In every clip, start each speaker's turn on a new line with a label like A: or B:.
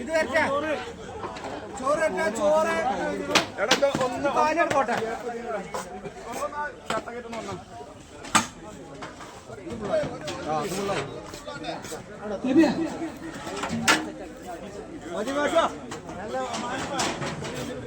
A: ഇത് വരട്ടെ. ചോറ് വരട്ടെ ചോറ്.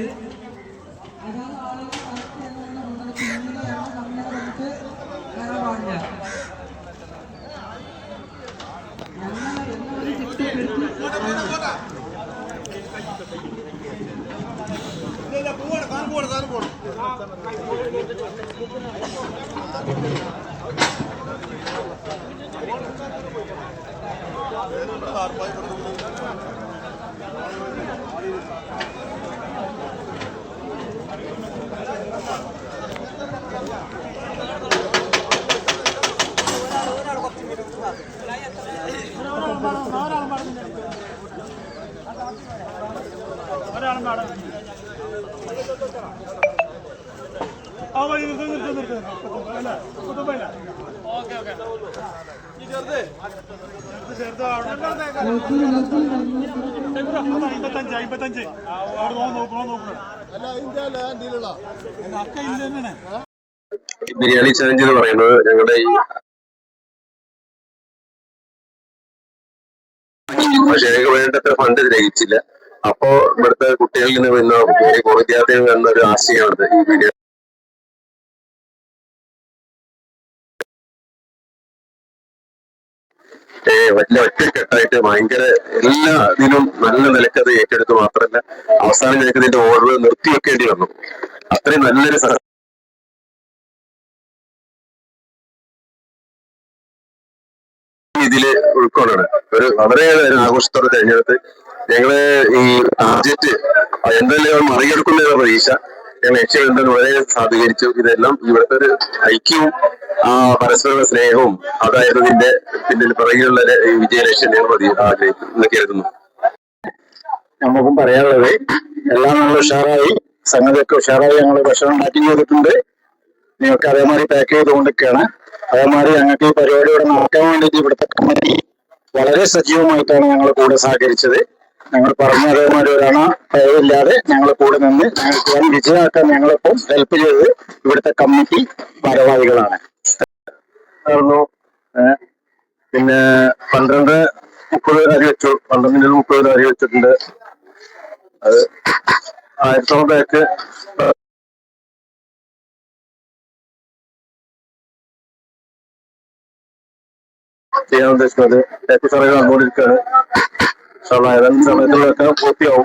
B: இருக்கு. அதாவது ஆளுநர் கருத்து என்னென்ன உங்களுக்கு
C: ஆறு பாய் അവിടെ നോക്കണം അക്ക
D: ബിരിയാണി ചലഞ്ച് എന്ന് പറയുന്നത് ഞങ്ങളുടെ ഈ പക്ഷെ എനിക്ക് വേണ്ടത്ര ഫണ്ട് ലഭിച്ചില്ല അപ്പോ ഇവിടുത്തെ കുട്ടികളിൽ നിന്ന് പിന്നെ വിദ്യാർത്ഥികളിൽ നിന്ന് ഒരു ആശയമാണ് ഈ വീഡിയോ വലിയ ഒറ്റക്കെട്ടായിട്ട് ഭയങ്കര എല്ലാ ഇതിനും നല്ല നിലക്കത് ഏറ്റെടുത്ത് മാത്രമല്ല അവസാനം ഞങ്ങൾക്ക് ഇതിന്റെ ഓർഡർ നിർത്തിവെക്കേണ്ടി വന്നു. അത്രയും നല്ലൊരു സ- ഉൾക്കൊള്ളണം ഒരു വളരെ ആഘോഷത്തോടെ തെരഞ്ഞെടുത്ത് ഞങ്ങൾ ഈ ടാർജറ്റ് എന്തെല്ലാം മറികടക്കുന്ന പ്രതീക്ഷ ഞങ്ങൾ ലക്ഷ്യബന്ധം വളരെ സാധൂകരിച്ചു ഇതെല്ലാം ഇവിടുത്തെ ഒരു ഐക്യവും ആ പരസ്പര സ്നേഹവും അതായിരുന്നു ഇതിന്റെ പിന്നിൽ പിറകിലുള്ള വിജയലക്ഷ്യം ഞങ്ങൾ ആഗ്രഹിക്കുന്നു കരുതുന്നു.
E: നമുക്കും പറയാനുള്ളത് എല്ലാം നമ്മൾ ഉഷാറായി സംഗതിയൊക്കെ ഉഷാറായി ഞങ്ങൾ ഭക്ഷണം ഉണ്ടാക്കി ചെയ്തിട്ടുണ്ട്. നിങ്ങൾക്ക് അതേമാതിരി പാക്ക് ചെയ്തുകൊണ്ടിരിക്കുകയാണ്. അതേമാതിരി ഞങ്ങൾക്ക് ഈ പരിപാടി ഇവിടെ നടക്കാൻ വേണ്ടിയിട്ട് ഇവിടുത്തെ കമ്മിറ്റി വളരെ സജീവമായിട്ടാണ് ഞങ്ങൾ കൂടെ സഹകരിച്ചത്. ഞങ്ങൾ പറഞ്ഞ അതേമാതിരി ഒരാണ് ഭയമില്ലാതെ ഞങ്ങൾ കൂടെ നിന്ന് ഞങ്ങൾക്ക് വൻ വിജയമാക്കാൻ ഞങ്ങളിപ്പം ഹെൽപ്പ് ചെയ്തത് ഇവിടുത്തെ കമ്മിറ്റി ഭാരവാഹികളാണ്.
D: പിന്നെ പന്ത്രണ്ട് മുപ്പത് അരി വെച്ചു. പന്ത്രണ്ടിൽ മുപ്പത് അരി വെച്ചിട്ടുണ്ട്. അത് ആയിരത്തോളം പേർക്ക് ചെയ്യാൻ ഉദ്ദേശിക്കുന്നത് ప్రతిసారిగా ചെറിയ చాలా సమయంలో పూర్తి అవు